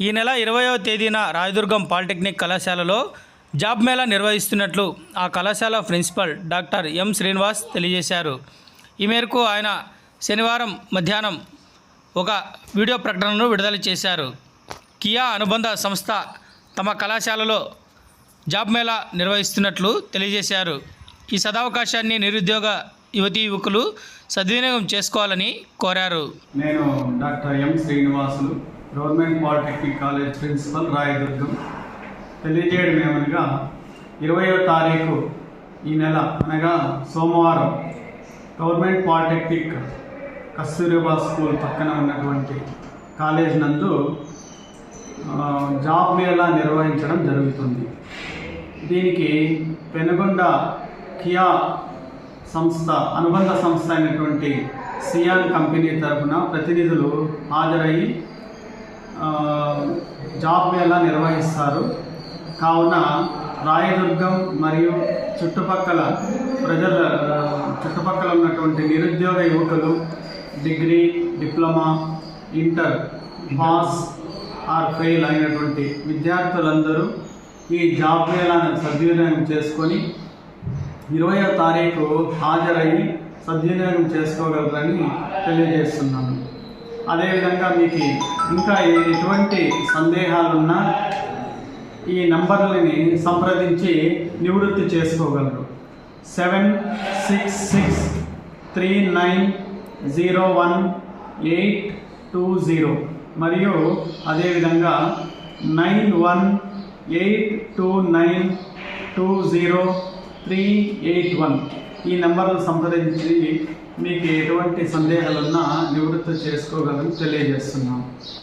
ఈ నెల ఇరవయో తేదీన రాయదుర్గం పాలిటెక్నిక్ కళాశాలలో జాబ్ మేళా నిర్వహిస్తున్నట్లు ఆ కళాశాల ప్రిన్సిపల్ డాక్టర్ ఎం శ్రీనివాస్ తెలియజేశారు. ఈ మేరకు ఆయన శనివారం మధ్యాహ్నం ఒక వీడియో ప్రకటనను విడుదల చేశారు. కియా అనుబంధ సంస్థ తమ కళాశాలలో జాబ్ మేళా నిర్వహిస్తున్నట్లు తెలియజేశారు. ఈ సదావకాశాన్ని నిరుద్యోగ యువతీ యువకులు సద్వినియోగం చేసుకోవాలని కోరారు. నేను doctor M Srinivasulu. Government polytechnic college principal Rayadurgam. తెలియజేయడం ఏమనగా ఇరవయో తారీఖు ఈ నెల అనగా సోమవారం గవర్నమెంట్ పాలిటెక్నిక్ కస్తూరిబా స్కూల్ పక్కన ఉన్నటువంటి కాలేజ్ నందు జాబ్ మేళా నిర్వహించడం జరుగుతుంది. దీనికి పెనుగొండ కియా సంస్థ అనుబంధ సంస్థ అయినటువంటి సియాన్ కంపెనీ తరపున ప్రతినిధులు హాజరయ్యి జాబ్ మేళా నిర్వహిస్తారు? కావున రాయదుర్గం మరియు చుట్టుపక్కల ప్రజల చుట్టుపక్కల ఉన్నటువంటి నిరుద్యోగ యువకులు degree diploma inter pass or fail అయినటువంటి విద్యార్థులందరూ ఈ జాబ్ మేళాను సద్వినియోగం చేసుకొని ఇరవయో తారీఖు హాజరయ్యి సద్వినియోగం చేసుకోగలరని తెలియజేస్తున్నాను. అదేవిధంగా మీకు ఇంకా ఎటువంటి సందేహాలున్నా ఈ నంబర్లని సంప్రదించి నివృత్తి చేసుకోగలరు. Seven six six three nine zero one eight two zero మరియు అదేవిధంగా nine one eight two nine two zero three eight one. ఈ నెంబర్ను సంప్రదించి మీకు ఎటువంటి సందేహాలున్నా నివృత్తి చేసుకోగలని తెలియజేస్తున్నాం.